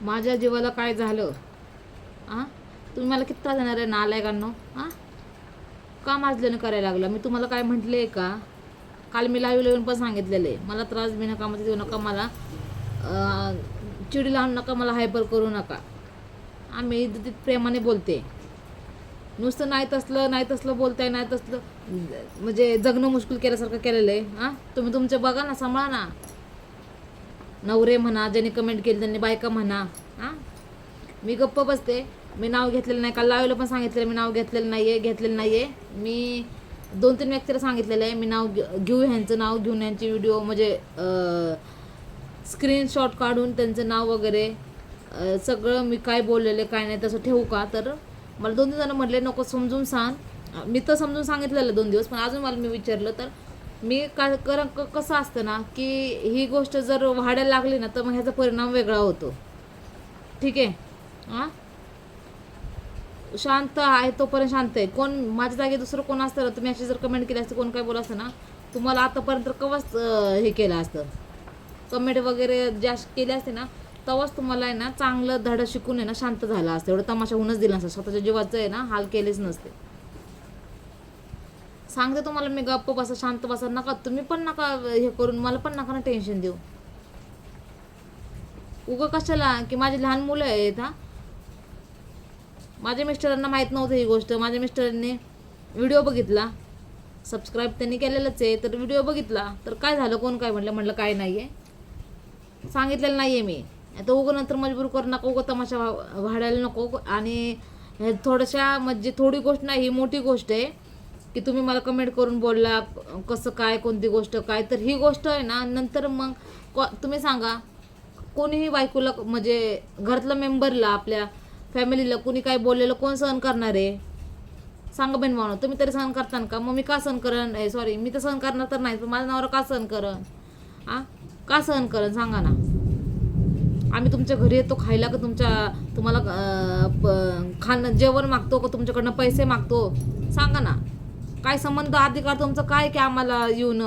माझ्या जीवाला काय झालं? आ? तुम्ही मला किती त्रास देणार आहे नालायकांनो? आ? का माजल्यानं करायला लागलं? मी तुम्हाला काय म्हटले आहे का? काल मी लाईव्ह येऊन पण सांगितलेलं. आहे मला त्रास बी नका मध्ये देऊ नका मला चिडी लावून नका मला हायपर करू नका. आम्ही तिथे प्रेमाने बोलते. नुसतं नाही तसलं नाही तसलं बोलताय नाही तसलं म्हणजे जगणं मुश्किल केल्यासारखं केलेलं आहे. हां तुम्ही तुमचं बघा ना सांभाळा ना. नवरे म्हणा ज्यांनी कमेंट केली त्यांनी बायका म्हणा. हां? मी गप्प बसते. मी नाव घेतलेलं नाही. काल लावेला पण सांगितलेलं मी नाव घेतलेलं नाही आहे घेतलेलं नाही आहे मी दोन तीन व्यक्तीला सांगितलेलं आहे. मी नाव घेऊ ह्यांचं नाव घेऊन यांची व्हिडिओ म्हणजे स्क्रीनशॉट काढून त्यांचं नाव वगैरे सगळं मी काय बोललेले काय नाही तसं ठेवू का? तर मला दोन तीन जणं म्हटले नको समजून सांग. मी तर समजून सांगितलेलं दोन दिवस पण अजून मला मी विचारलं तर मी काय कारण क- कसं असतं ना की ही गोष्ट जर वाढायला लागली ना तर मग ह्याचा परिणाम वेगळा होतो. ठीक आहे? हां? शांत आहे तोपर्यंत शांत आहे. कोण माझ्या जागी दुसरं कोण असतं ना तुम्ही अशी जर कमेंट केली असते कोण काय बोला असतं ना तुम्हाला आतापर्यंत कवाच हे केलं असतं. कमेंट वगैरे ज्या केले असते ना तेव्हाच तुम्हाला आहे ना चांगलं धडं शिकून आहे ना शांत झालं असतं. एवढं तमाशा होऊनच दिला नसतं. स्वतःच्या जीवाचं आहे ना हाल केलेच नसते. सांगते तुम्हाला मी गप्प बसा शांत बसा. नका तुम्ही पण नका हे करून मला पण नका ना टेन्शन देऊ. उगं कशाला? की माझी लहान मुलं आहेत हा? माझ्या मिस्टरांना माहीत नव्हतं ही गोष्ट. माझ्या मिस्टरांनी व्हिडिओ बघितला. सबस्क्राईब त्यांनी केलेलंच आहे तर व्हिडिओ बघितला. तर काय झालं कोण काय म्हटलं म्हटलं काय नाही आहे सांगितलेलं नाही आहे मी. आता उगं नंतर मजबूर करू नका उगं तमाशा वा- वाढायला नको. आणि थोड्याशा म्हणजे थोडी गोष्ट नाही ही मोठी गोष्ट आहे. की तुम्ही मला कमेंट करून बोलला कसं काय कोणती गोष्ट काय? तर ही गोष्ट आहे ना नंतर मग को- तुम्ही सांगा कोणीही बायकोला म्हणजे घरातल्या मेंबरला आपल्या फॅमिलीला कोणी काय बोललेलं कोण सहन करणार आहे? सांगा बेन मानो तुम्ही तरी सहन करता का? मग मी का सहन करण सॉरी मी तर सहन करणार तर नाही पण माझ्या नावावर का सहन करण आ? का सहन करण सांगा ना. आम्ही तुमच्या घरी येतो खायला का तुमच्या तुम्हाला प- खाणं जेवण मागतो का? तुमच्याकडनं पैसे मागतो? सांगा ना. काय संबंध अधिकार तुमचं काय की आम्हाला येऊन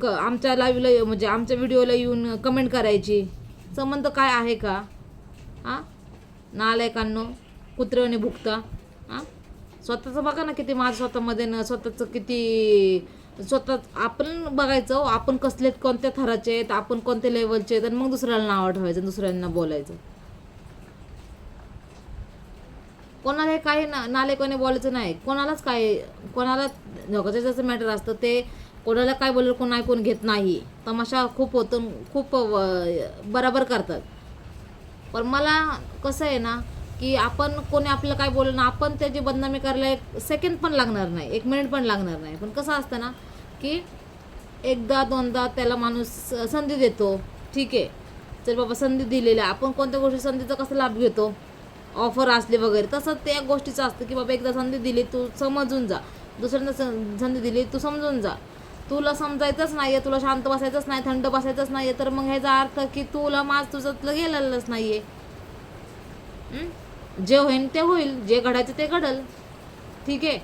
क आमच्या लाईव्हला म्हणजे आमच्या व्हिडिओला येऊन कमेंट करायची? संबंध काय आहे का? हां? नालायकांनो कुत्र्याने भुकता. हां? स्वतःचं बघा ना किती माझं स्वतःमध्ये न स्वतःचं किती स्वतः आपण बघायचं आपण कसले कोणत्या थराचे आहेत आपण कोणत्या लेवलचे आहेत आणि मग दुसऱ्याला नाव ठेवायचं दुसऱ्यांना बोलायचं. कोणाला हे काही ना नालेकोने बोलायचं नाही. कोणालाच काय कोणाला जगाचं जसं मॅटर असतं ते कोणाला काय बोललं कोण ऐकून घेत नाही. तमाशा खूप होतं खूप बराबर करतात. पण मला कसं आहे ना की आपण कोणी आपलं काय बोललं ना आपण त्याची बदनामी करायला एक सेकंड पण लागणार नाही एक मिनिट पण लागणार नाही. पण कसं असतं ना की एकदा दोनदा त्याला माणूस संधी देतो. ठीक आहे. चल बाबा संधी दिलेल्या आपण कोणत्या गोष्टी संधीचा कसा लाभ घेतो? ऑफर असली वगैरे तसं त्या गोष्टीचं असतं की बाबा एकदा संधी दिली तू समजून जा. दुसऱ्यांदा सं- संधी दिली तू समजून जा. तुला समजायचंच नाही आहे तुला शांत बसायचंच नाही थंड बसायचंच नाही आहे तर मग ह्याचा अर्थ की तुला माझ तुझ्यातलं गेलेलंच नाही आहे जे होईल ते होईल जे घडायचं ते घडल. ठीक आहे?